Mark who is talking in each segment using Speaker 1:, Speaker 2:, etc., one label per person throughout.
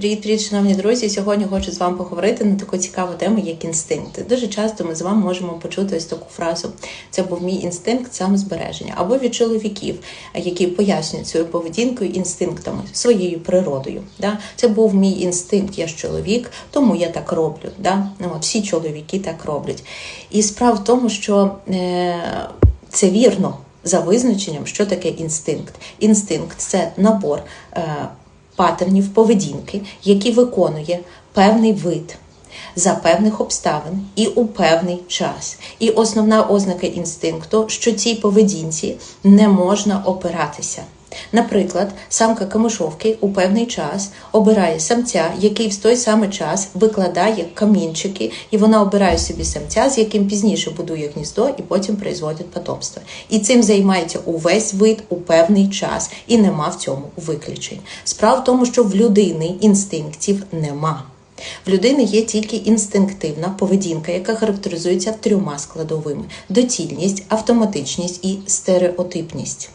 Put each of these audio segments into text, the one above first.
Speaker 1: Привіт-привіт, шановні друзі! Сьогодні хочу з вами поговорити на таку цікаву тему, як інстинкти. Дуже часто ми з вами можемо почути ось таку фразу: це був мій інстинкт самозбереження, або від чоловіків, які пояснюють свою поведінку інстинктами, своєю природою. Да? Це був мій інстинкт, я ж чоловік, тому я так роблю. Да? Ну, всі чоловіки так роблять. І справа в тому, що е, це вірно за визначенням, що таке інстинкт. Інстинкт це набор. Е, патернів поведінки, які виконує певний вид за певних обставин і у певний час. І основна ознака інстинкту, що цій поведінці не можна опиратися. Наприклад, самка камишовки у певний час обирає самця, який в той самий час викладає камінчики, і вона обирає собі самця, з яким пізніше будує гніздо і потім производить потомство. І цим займається увесь вид у певний час, і нема в цьому виключень. Справа в тому, що в людини інстинктів нема. В людини є тільки інстинктивна поведінка, яка характеризується трьома складовими: доцільність, автоматичність і стереотипність.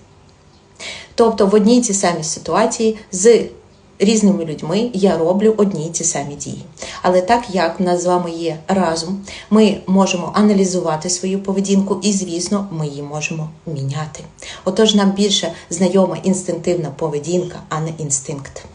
Speaker 1: Тобто в одній ті самі ситуації з різними людьми я роблю одні й ті самі дії. Але так як в нас з вами є разум, ми можемо аналізувати свою поведінку і, звісно, ми її можемо міняти. Отож, нам більше знайома інстинктивна поведінка, а не інстинкт.